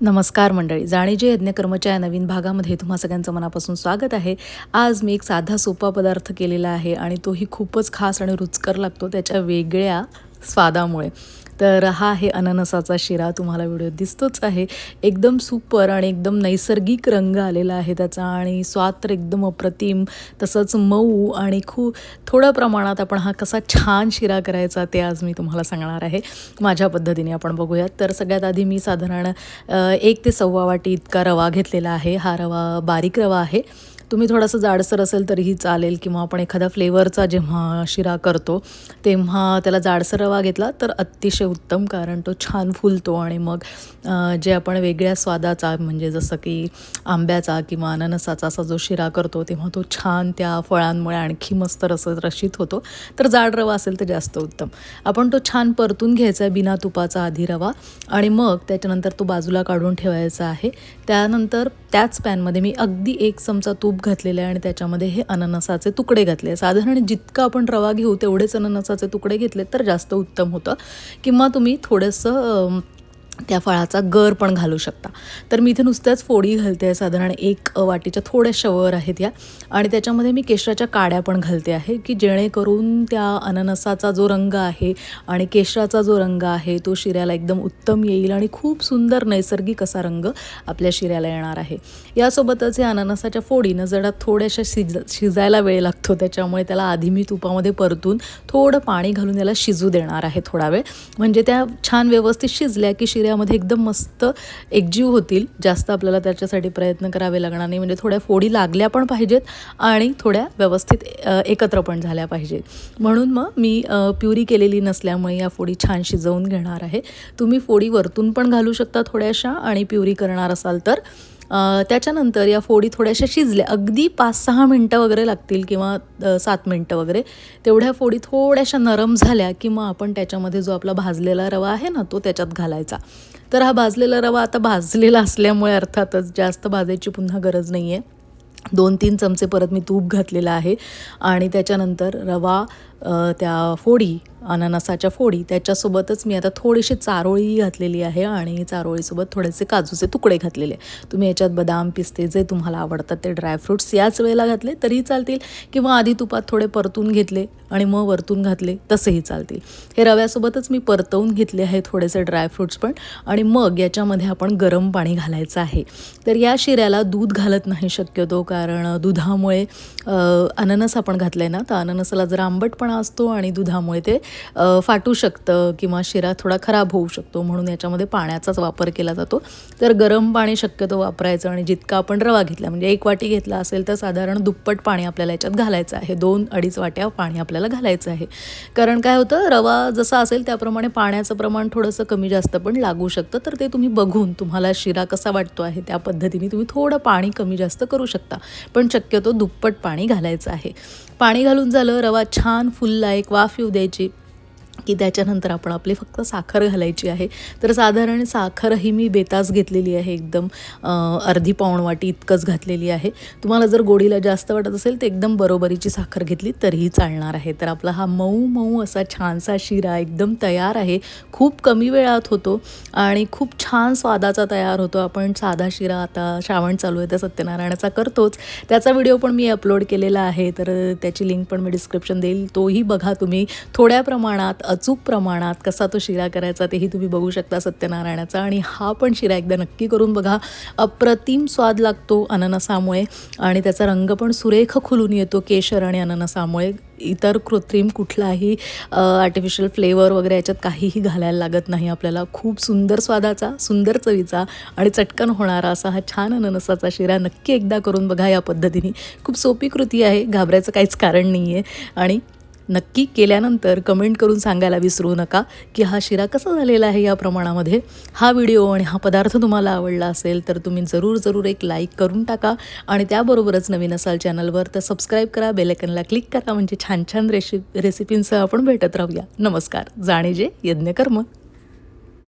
नमस्कार मंडळी. जाणीजे यज्ञकर्मच्या या नवीन भागामध्ये तुम्हा सगळ्यांचं मनापासून स्वागत आहे. आज मी एक साधा सोपा पदार्थ केलेला आहे आणि तोही खूपच खास आणि रुचकर लागतो त्याच्या वेगळ्या स्वादामुळे. तर हा आहे अननसाचा शिरा तुम्हाला व्हिडिओ दिसतोच आहे. एकदम सुपर आणि एकदम नैसर्गिक रंग आलेला आहे त्याचा आणि स्वाद तर एकदम अप्रतिम. तसंच मऊ आणि खूप थोड्या प्रमाणात आपण हा कसा छान शिरा करायचा ते आज मी तुम्हाला सांगणार आहे. माझ्या पद्धतीने आपण बघूयात. तर सगळ्यात आधी मी साधारण एक ते सव्वा वाटी इतका रवा घेतलेला आहे. हा रवा बारीक रवा आहे. तुम्ही थोडंसं जाडसर असेल तरीही चालेल किंवा आपण एखादा फ्लेवरचा जेव्हा शिरा करतो तेव्हा त्याला जाडसर रवा घेतला तर अतिशय उत्तम कारण तो छान फुलतो आणि मग जे आपण वेगळ्या स्वादाचा म्हणजे जसं की आंब्याचा किंवा अननसाचा असा जो शिरा करतो तेव्हा तो छान त्या फळांमुळे आणखी मस्त रस रशीत होतो. तर जाड रवा असेल तर जास्त उत्तम. आपण तो छान परतून घ्यायचा आहे बिना तुपाचा आधी रवा आणि मग त्याच्यानंतर तो बाजूला काढून ठेवायचा आहे. त्यानंतर त्याच पॅनमध्ये मी अगदी एक चमचा तूप घातलेलं आहे आणि त्याच्यामध्ये हे अननसाचे तुकडे घातले साधारण जितका आपण रवा घेऊ तेवढेच अननसाचे तुकडे घेतले तर जास्त उत्तम होतं. किंवा तुम्ही थोडंसं त्या फळाचा गर पण घालू शकता. तर मी इथे नुसत्याच फोडी घालते आहे साधारण एक वाटीच्या थोड्याशा वर आहेत या. आणि त्याच्यामध्ये मी केशराच्या काड्या पण घालते आहे की जेणेकरून त्या अननसाचा जो रंग आहे आणि केशराचा जो रंग आहे तो शिऱ्याला एकदम उत्तम येईल आणि खूप सुंदर नैसर्गिक असा रंग आपल्या शिऱ्याला येणार आहे. यासोबतच या अननसाच्या फोडीनं जरा थोड्याशा शिज शिजायला वेळ लागतो त्याच्यामुळे त्याला आधी मी तुपामध्ये परतून थोडं पाणी घालून याला शिजू देणार आहे थोडा वेळ. म्हणजे त्या छान व्यवस्थित शिजल्या की शिऱ्यामध्ये एकदम मस्त एकजीव होतील. जास्त आपल्याला त्याच्यासाठी प्रयत्न करावे लागणार नाही. म्हणजे थोड्या फोडी लागल्या पण पाहिजेत आणि थोड्या व्यवस्थित एकत्र पण झाल्या पाहिजेत. म्हणून मग मी प्युरी केलेली नसल्यामुळे या फोडी छान शिजवून घेणार आहे. तुम्ही फोडी वरतून पण घालू शकता थोड्याशा आणि प्युरी करणार असाल तर. त्याच्यानंतर या फोडी थोड्याशा शिजल्या. अगदी पाच सहा मिनटं वगैरे लागतील किंवा सात मिनटं वगैरे. तेवढ्या फोडी थोड्याशा नरम झाल्या की मग आपण त्याच्यामध्ये जो आपला भाजलेला रवा आहे ना तो त्याच्यात घालायचा. तर हा भाजलेला रवा आता भाजलेला असल्यामुळे अर्थातच जास्त भाजायची पुन्हा गरज नाही आहे दोन तीन चमचे परत मी तूप घातलेलं आहे. आणि त्याच्यानंतर रवा त्या फोडी अननसाच्या फोडी त्याच्यासोबतच मी आता थोडीशी चारोळी घातलेली आहे आणि चारोळीसोबत थोडेसे काजूचे तुकडे घातलेले तुम्ही याच्यात बदाम पिस्ते जे तुम्हाला आवडतात ते ड्रायफ्रूट्स याच वेळेला घातले तरीही चालतील किंवा आधी तुपात थोडे परतून घेतले आणि मग वरतून घातले तसेही चालतील. हे रव्यासोबतच मी परतवून घेतले आहे थोडेसे ड्रायफ्रूट्स पण आणि मग याच्यामध्ये आपण गरम पाणी घालायचं आहे. तर या शिऱ्याला दूध घालत नाही शक्यतो कारण दुधामुळे अननस आपण घातलं आहे ना तर अननसाला जर आंबट पण आंबटपणा असतो आणि दुधामुळे ते फाटू शकतं किंवा शिरा थोडा खराब होऊ शकतो म्हणून याच्यामध्ये पाण्याचाच वापर केला जातो. तर गरम पाणी शक्यतो वापरायचं आणि जितका आपण रवा घेतला म्हणजे एक वाटी घेतला असेल तर साधारण दुप्पट पाणी आपल्याला याच्यात घालायचं आहे. दोन अडीच वाट्या पाणी आपल्याला घालायचं आहे. कारण काय होतं रवा जसा असेल त्याप्रमाणे पाण्याचं प्रमाण थोडंसं कमी जास्त पण लागू शकतं. तर ते तुम्ही बघून तुम्हाला शिरा कसा वाटतो आहे त्या पद्धतीने तुम्ही थोडं पाणी कमी जास्त करू शकता. पण शक्यतो दुप्पट पाणी घालायचं आहे. पाणी घालून झालं रवा छान फुलला एक वाफ येऊ द्यायची. की त्याच्यानंतर आपण आपली फक्त साखर घालायची आहे. तर साधारण साखरही मी बेतास घेतलेली आहे एकदम अर्धी पाऊण वाटी इतकंच घातलेली आहे. तुम्हाला जर गोडीला जास्त वाटत असेल तर एकदम बरोबरीची साखर घेतली तरीही चालणार आहे. तर आपला हा मऊ मऊ असा छानसा शिरा एकदम तयार आहे. खूप कमी वेळात होतो आणि खूप छान स्वादाचा तयार होतो. आपण साधा शिरा आता श्रावण चालू आहे तर सत्यनारायणाचा करतोच. त्याचा व्हिडिओ पण मी अपलोड केलेला आहे तर त्याची लिंक पण मी डिस्क्रिप्शन देईल. तोही बघा तुम्ही. थोड्या प्रमाणात अचूक प्रमाणात कसा तो शिरा करायचा तेही तुम्ही बघू शकता सत्यनारायणाचा. आणि हा पण शिरा एकदा नक्की करून बघा. अप्रतिम स्वाद लागतो अननसामुळे. आणि त्याचा रंग पण सुरेख खुलून येतो केशर आणि अननसामुळे. इतर कृत्रिम कुठलाही आर्टिफिशियल फ्लेवर वगैरे याच्यात काहीही घालायला लागत नाही आपल्याला. खूप सुंदर स्वादाचा सुंदर चवीचा आणि चटकन होणारा असा हा छान अननसाचा शिरा नक्की एकदा करून बघा या पद्धतीने. खूप सोपी कृती आहे घाबरायचं काहीच कारण नाही आहे आणि नक्की केल्यानंतर कमेंट करून सांगायला विसरू नका की हा शिरा कसा झालेला आहे या प्रमाणामध्ये. हा व्हिडिओ आणि हा पदार्थ तुम्हाला आवडला असेल तर तुम्ही जरूर जरूर एक लाईक करून टाका आणि त्याबरोबरच नवीन असाल चॅनलवर तर सबस्क्राईब करा बेलेकनला क्लिक करा म्हणजे छान छान रेसि रेसिपींसह आपण भेटत राहूया. नमस्कार. जाणीजे यज्ञकर्म.